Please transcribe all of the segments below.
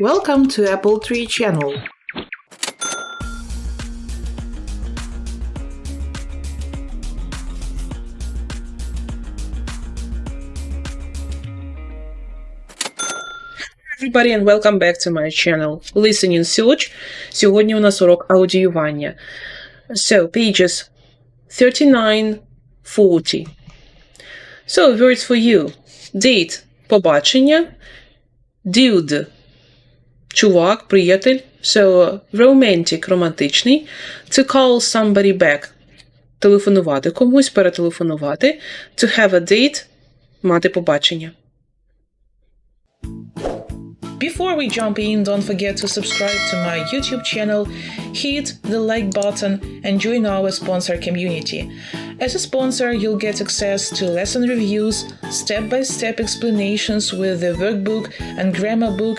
Welcome to Apple Tree channel. Everybody and welcome back to my channel Listening Search. Сьогодні у нас урок аудіювання. So, pages 39, 40. So, words for you. Date – побачення. Dude – чувак, приятель. So, romantic – романтичний. To call somebody back – телефонувати комусь, перетелефонувати. To have a date – мати побачення. Before we jump in, don't forget to subscribe to my YouTube channel, hit the like button, and join our sponsor community. As a sponsor, you'll get access to lesson reviews, step by step explanations with the workbook and grammar book,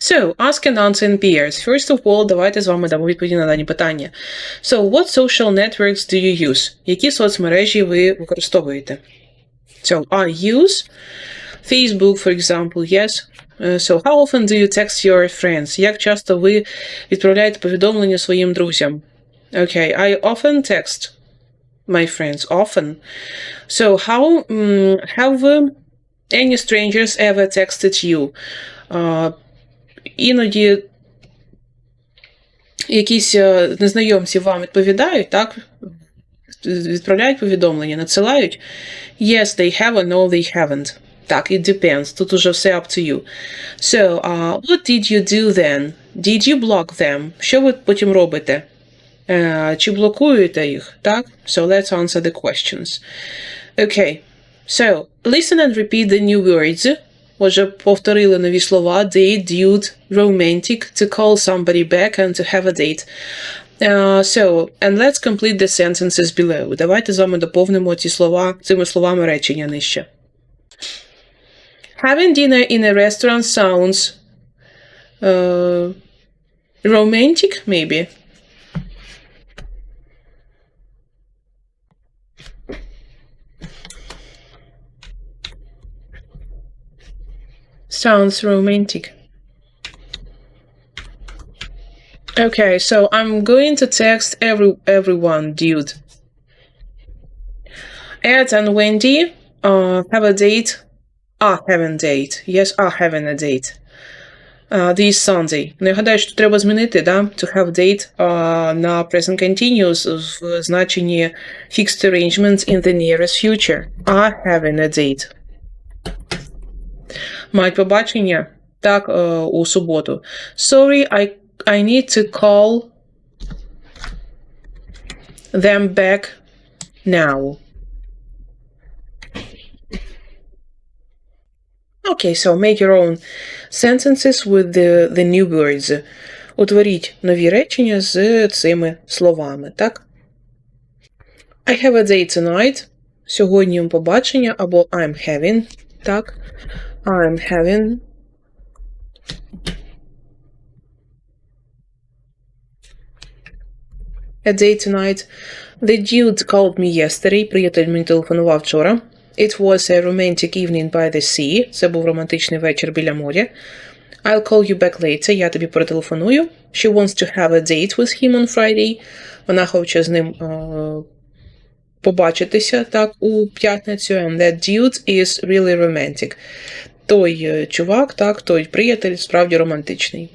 So, ask and answer in pairs. First of all, давайте з вами дамо відповіді на дані питання. So, what social networks do you use? Які соцмережі ви використовуєте? So, I use Facebook, for example, yes. Uh, So, how often do you text your friends? Як часто ви відправляєте повідомлення своїм друзям? Okay, I often text my friends. Often. So, how um, have uh, any strangers ever texted you? Uh, іноді якісь е, незнайомці вам відповідають, так? Відправляють повідомлення, надсилають. Yes, they have, or no, they haven't. Так, it depends. Тут уже все up to you. So, uh, what did you do then? Did you block them? Що ви потім робите? Е, чи блокуєте їх? Так? So, let's answer the questions. Okay. So, listen and repeat the new words. Отже, повторили нові слова. Date, dude, romantic, to call somebody back and to have a date. Uh, so, and let's complete the sentences below. Давайте з вами доповнимо ці слова цими словами речення нижче. Having dinner in a restaurant sounds uh, romantic, maybe. Sounds romantic. Okay, so I'm going to text every everyone, dude. Ed and Wendy uh, have a date are having date. Yes, are having a date. Uh, this Sunday. Ну, я гадаю, що треба змінити, да? To have date uh, на present continuous в значенні fixed arrangements in the nearest future. Are having a date. Мають побачення так uh, у суботу. Sorry, I, I need to call them back now. Okay, so make your own sentences with the, the new words. Утворіть нові речення з цими словами, так? I have a date tonight. Сьогодні побачення або I'm having, так? I'm having. A date tonight. The dude called me yesterday. Приятель мені телефонував вчора. It was a romantic evening by the sea. Це був романтичний вечір біля моря. I'll call you back later. Я тобі перетелефоную. She wants to have a date with him on Friday. Вона хоче з ним е, побачитися так у п'ятницю. And that dude is really romantic. Той е, чувак, так, той приятель справді романтичний.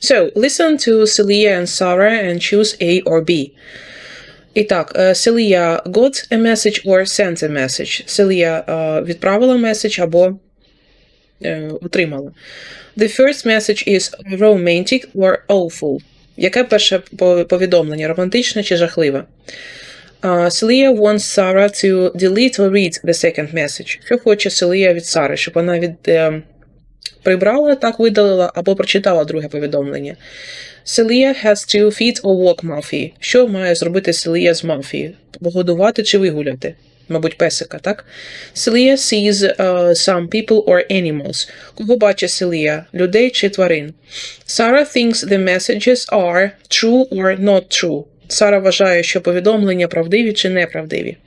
So, listen to Celia and Sarah and choose A or B. І так, Celia got a message or sent a message. Celia відправила меседж або отримала. The first message is romantic or awful. Яке перше повідомлення? Романтичне чи жахливе? Celia wants Sarah to delete or read the second message. Що хоче Celia від Сари? Щоб вона від, прибрала, так видалила, або прочитала друге повідомлення. Celia has to feed or walk Muffy. Що має зробити Селія з Muffy? Погодувати чи вигуляти? Мабуть, песика, так? Celia sees uh, some people or animals. Кого бачить Селія? Людей чи тварин? Sarah thinks the messages are true or not true. Сара вважає, що повідомлення правдиві чи неправдиві.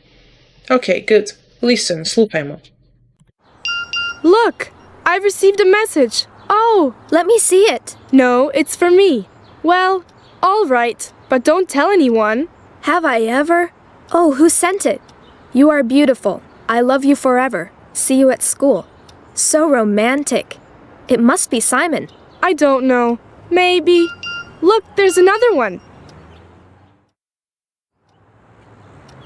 Окей, okay, good. Listen, слухаймо. Look, I've received a message. Oh, Let me see it. no, it's for me. Well, all right, but don't tell anyone. Have I ever? Oh, who sent it? You are beautiful. I love you forever. See you at school. So romantic. It must be Simon. I don't know. Maybe. Look, there's another one.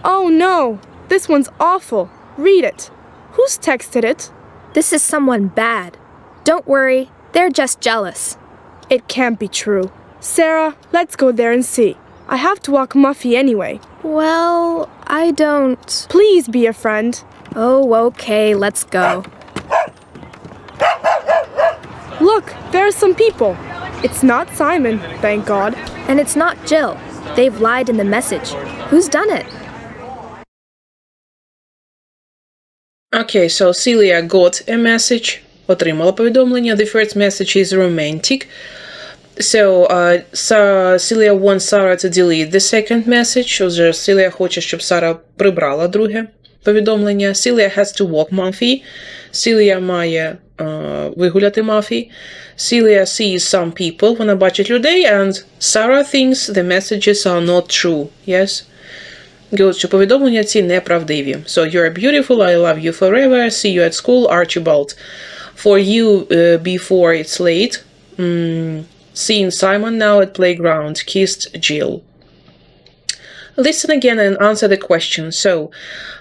Oh no, this one's awful. Read it. Who's texted it? This is someone bad. Don't worry, they're just jealous. It can't be true. Sarah, let's go there and see. I have to walk Muffy anyway. Well, I don't. Please be a friend. Oh, okay, let's go. Look, there are some people. It's not Simon, thank God. And it's not Jill. They've lied in the message. Who's done it? Okay, so Celia got a message. Отримала повідомлення. The first message is romantic. So, uh, Sa- Celia wants Sarah to delete the second message. Отже, Celia хоче, щоб Сара прибрала друге повідомлення. Celia has to walk Muffy. Celia має uh, вигуляти Muffy. Celia sees some people. Вона бачить людей. And Sarah thinks the messages are not true. Yes? Good, що повідомлення ці неправдиві. So, you're beautiful, I love you forever, see you at school, Archibald. For you uh, before it's late. Mm, seeing Simon now at playground, kissed Jill. Listen again and answer the question. So,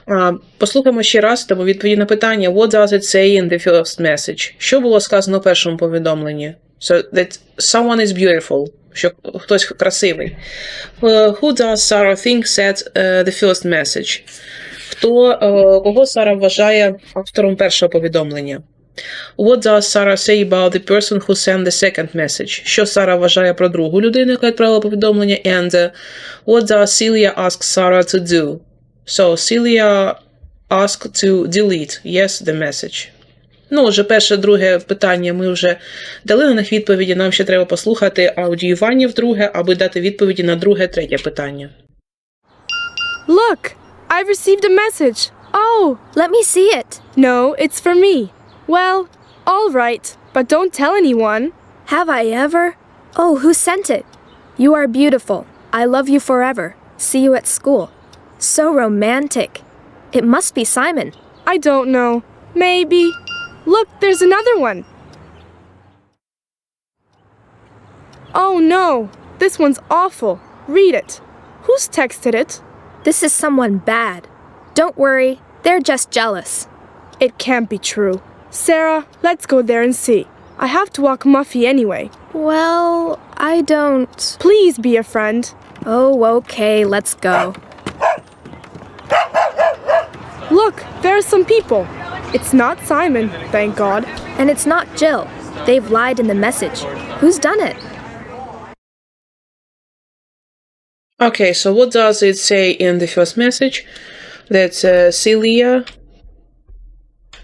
uh, послухаємо ще раз, тому відповідь на питання What does it say in the first message? Що було сказано в першому повідомленні? So, that someone is beautiful. Що хтось красивий. Uh, who does Sarah think said uh, the first message? Хто, uh, кого Сара вважає автором першого повідомлення? What does Sarah say about the person who sent the second message? Що Сара вважає про другу людину, яка відправила повідомлення? And uh, what does Celia ask Sarah to do? So Celia asked to delete, yes, the message. Ну, вже перше, друге питання ми вже дали на них відповіді. Нам ще треба послухати аудіювання вдруге, аби дати відповіді на друге, третє питання. Look, I've received a message. Oh, Let me see it. no, it's for me. Well, all right, but don't tell anyone. Have I ever? Oh, who sent it? You are beautiful. I love you forever. See you at school. So romantic. It must be Simon. I don't know. Maybe. Look, there's another one. Oh no, this one's awful. Read it. Who's texted it? This is someone bad. Don't worry, they're just jealous. It can't be true. Sarah, let's go there and see. I have to walk Muffy anyway. Well, I don't. Please be a friend. Oh, okay, let's go. Look, there are some people. It's not Simon, thank God. And it's not Jill. They've lied in the message. Who's done it? Okay, so what does it say in the first message? That uh, Celia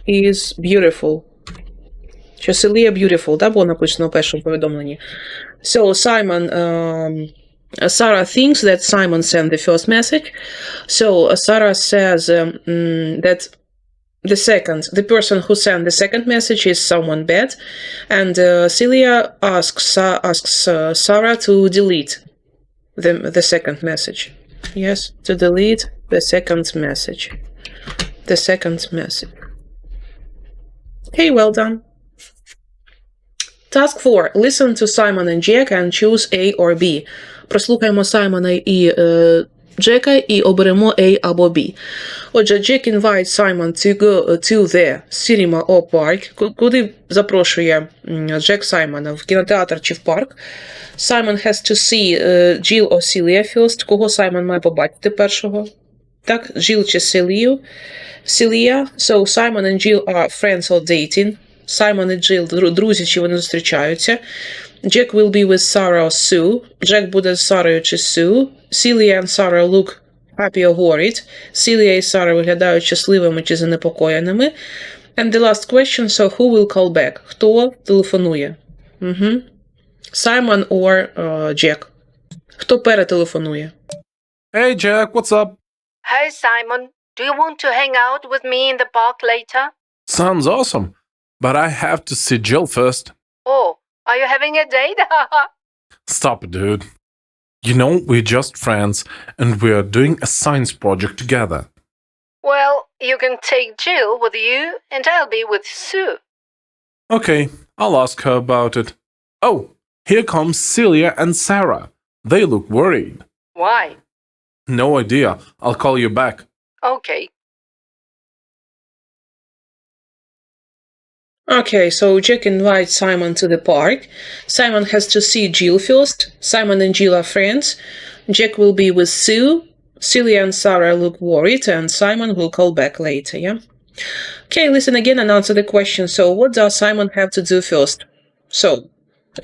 is beautiful. Що Celia beautiful, да, було написано в першому повідомленні. So Simon, um, Sarah thinks that Simon sent the first message. So uh, Sarah says um, mm, that the second, the person who sent the second message is someone bad, and uh, Celia asks uh, asks uh, Sarah to delete the the second message. Yes, to delete the second message. The second message. Okay, well done. Task 4. Listen to Simon and Jack and choose A or B. Прослухаємо Саймона і е, Джека і оберемо A або B. Отже, Jack invites Simon to go to the cinema or park. Куди запрошує Джек Саймона? В кінотеатр чи в парк? Simon has to see е, Jill or Celia first. Кого Саймон має побачити першого? Так, Jill чи Селію? Celia. So Simon and Jill are friends or dating. Саймон і Джил друзі, чи вони зустрічаються. Jack will be with Sarah or Sue. Джек буде з Сарою чи Су. Celia and Sarah look happy or worried. Celia і Сара виглядають щасливими чи занепокоєними. And the last question, so who will call back? Хто телефонує? Угу. Simon or uh, Jack? Хто перетелефонує? Hey Jack, what's up? Hey Simon, do you want to hang out with me in the park later? Sounds awesome. But I have to see Jill first. Oh, are you having a date? Stop it, dude. You know, we're just friends and we're doing a science project together. well, you can take Jill with you and I'll be with Sue. Okay, I'll ask her about it. Oh, here comes Celia and Sarah. They look worried. Why? No idea. I'll call you back. Okay. Okay, so Jack invites Simon to the park. Simon has to see Jill first. Simon and Jill are friends. Jack will be with Sue. Celia and Sarah look worried, and Simon will call back later, yeah? Okay, listen again and answer the question. So, what does Simon have to do first? So,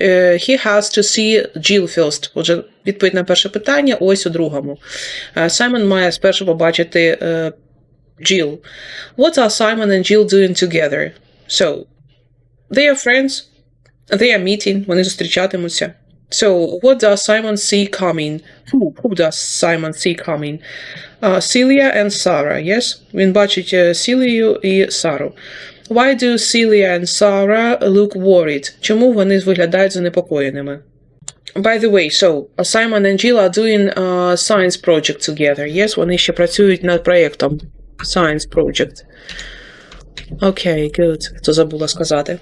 uh, he has to see Jill first. Отже, відповідь на перше питання ось у другому. Е, Simon має спершу побачити е, Jill. What are Simon and Jill doing together? So, they are friends. They are meeting. Вони зустрічатимуться. So, what does Simon see coming? Who, who does Simon see coming? Uh, Celia and Sarah, yes? Він бачить е, Сілію і Сару. Why do Celia and Sarah look worried? Чому вони виглядають занепокоєними? By the way, so uh, Simon and Jill are doing a science project together. Yes, вони ще працюють над проєктом Science Project. Okay, good. Це забула сказати.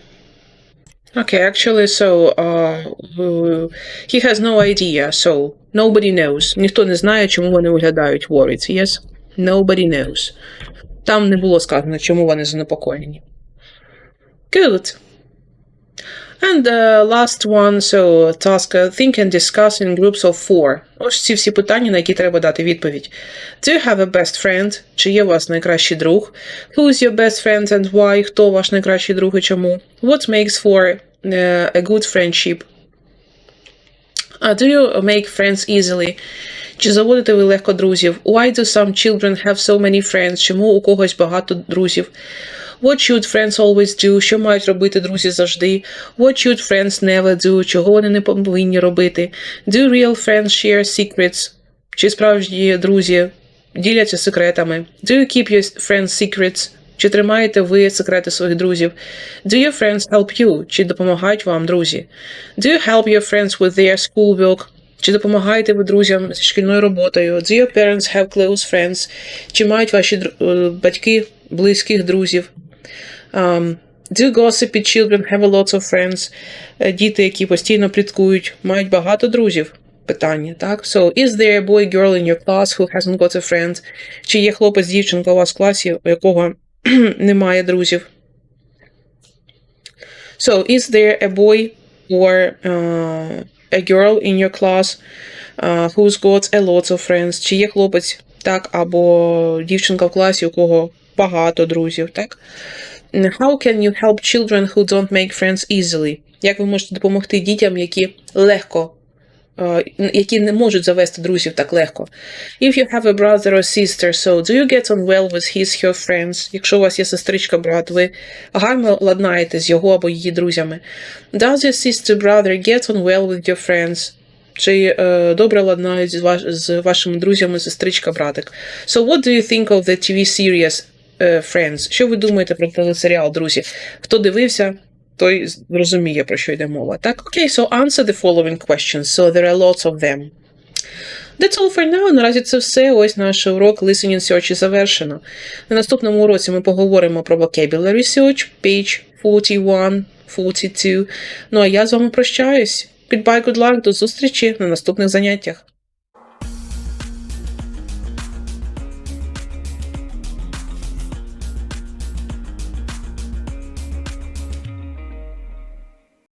Okay, actually, so uh, uh, he has no idea, so nobody knows. Ніхто не знає, чому вони виглядають worried, yes? Nobody knows. Там не було сказано, чому вони занепокоєні. Good. And the last one, so task uh, think and discuss in groups of four. Ось ці всі питання, на які треба дати відповідь. Do you have a best friend? Чи є у вас найкращий друг? Who is your best friend and why? Хто ваш найкращий друг і чому? What makes for uh, a good friendship? Uh, do you make friends easily? Чи заводите ви легко друзів? Why do some children have so many friends? Чому у когось багато друзів? What should friends always do? Що мають робити друзі завжди? What should friends never do? Чого вони не повинні робити? Do real friends share secrets? Чи справжні друзі діляться секретами? Do you keep your friends secrets? Чи тримаєте ви секрети своїх друзів? Do your friends help you? Чи допомагають вам друзі? Do you help your friends with their schoolwork? Чи допомагаєте ви друзям зі шкільною роботою? Do your parents have close friends? Чи мають ваші е, батьки близьких друзів? Um, do gossipy children have a lot of friends? Е, Діти, які постійно пліткують, мають багато друзів? Питання, так? So, is there a boy girl in your class who hasn't got a friend? Чи є хлопець, дівчинка у вас в класі, у якого немає друзів? So, is there a boy or uh, a girl in your class uh, who's got a lot of friends? Чи є хлопець, так, або дівчинка в класі, у кого багато друзів, так? How can you help children who don't make friends easily? Як ви можете допомогти дітям, які легко, е, які не можуть завести друзів так легко? If you have a brother or sister, so do you get on well with his her friends? Якщо у вас є сестричка, брат, ви гарно ладнаєте з його або її друзями. Does your sister brother get on well with your friends? Чи е, добре ладнають з, ваш, з вашими друзями сестричка, братик? So what do you think of the TV series Friends? Що ви думаєте про телесеріал, друзі? Хто дивився, той зрозуміє, про що йде мова. Так, окей, so answer the following questions. So there are lots of them. That's all for now. Наразі це все. Ось наш урок Listening Search завершено. На наступному уроці ми поговоримо про Vocabulary Search, page 41, 42. Ну а я з вами прощаюсь. Goodbye, good luck, до зустрічі на наступних заняттях.